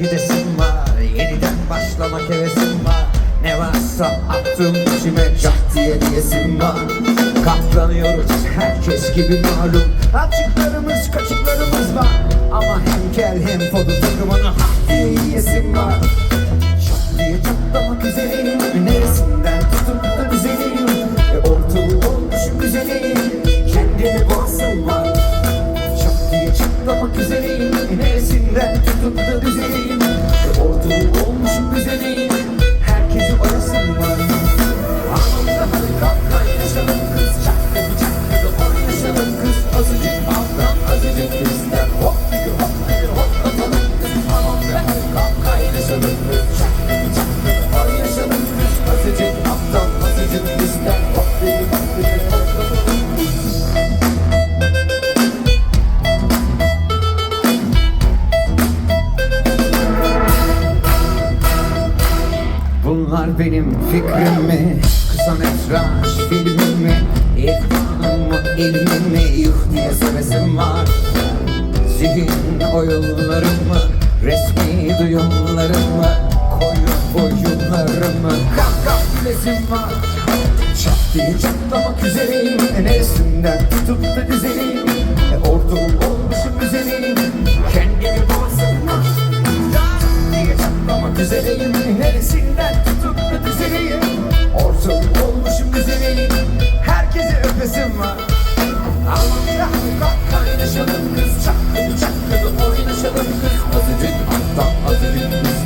gidesim var Yeniden başlamak hevesim var. Ne varsa attım içime cah diye diyesim var. Katlanıyoruz herkes gibi malum. Açıklarımız kaçıklarımız var. Ama hem kel hem fodu takımını hak diye yiyesim var. Şak diye çatlamak üzereyim Neresinden tutup da düzeleyim e, Ortalığı olmuşum güzeleyim Bunlar benim fikrim mi? Kısa metraj filmim mi? İrfanım mı, ilmim mi? Yuh diye sevesim var Zihin oyunlarım mı? Resmi duyumlarım mı? Koyu oyunlarım mı? Kalk kalk bilesim var Çat diye çatlamak üzereyim Neresinden tutup da düzeleyim e, Ortalık olmuşum üzereyim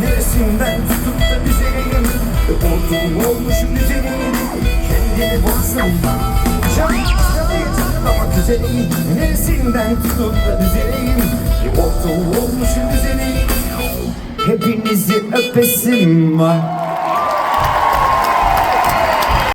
Neresinden tutup da E, Ortalım olmuşum düzeneyim Kendimi bozdum Can diye çatlamak üzereyim Neresinden tutup da E, Ortalım olmuşum düzeneyim Hepinizi öpesim var